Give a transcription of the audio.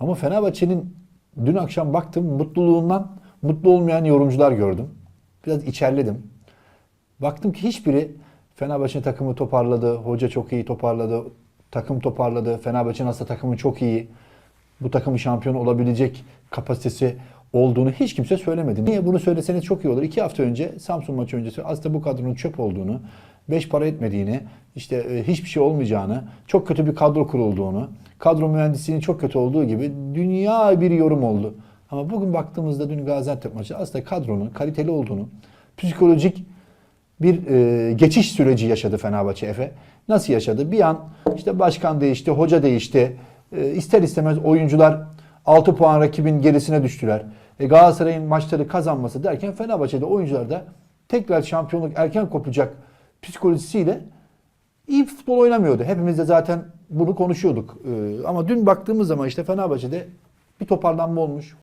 Ama Fenerbahçe'nin dün akşam baktım mutluluğundan mutlu olmayan yorumcular gördüm. Biraz içerledim. Baktım ki hiçbiri Fenerbahçe takımı toparladı, hoca çok iyi toparladı, takım toparladı, Fenerbahçe'nin aslında takımı çok iyi, bu takımın şampiyon olabilecek kapasitesi olduğunu hiç kimse söylemedi. Niye bunu söyleseniz çok iyi olur. İki hafta önce Samsun maçı öncesi aslında bu kadronun çöp olduğunu, beş para etmediğini, işte e, hiçbir şey olmayacağını, çok kötü bir kadro kurulduğunu, kadro mühendisliğinin çok kötü olduğu gibi dünya bir yorum oldu. Ama bugün baktığımızda dün Gaziantep maçı aslında kadronun kaliteli olduğunu, psikolojik bir e, geçiş süreci yaşadı Fenerbahçe Efe. Nasıl yaşadı? Bir an işte başkan değişti, hoca değişti. E, ister istemez oyuncular 6 puan rakibin gerisine düştüler. E, Galatasaray'ın maçları kazanması derken Fenerbahçe'de oyuncular da tekrar şampiyonluk erken kopacak psikolojisiyle iyi futbol oynamıyordu. Hepimiz de zaten bunu konuşuyorduk. E, ama dün baktığımız zaman işte Fenerbahçe'de bir toparlanma olmuş.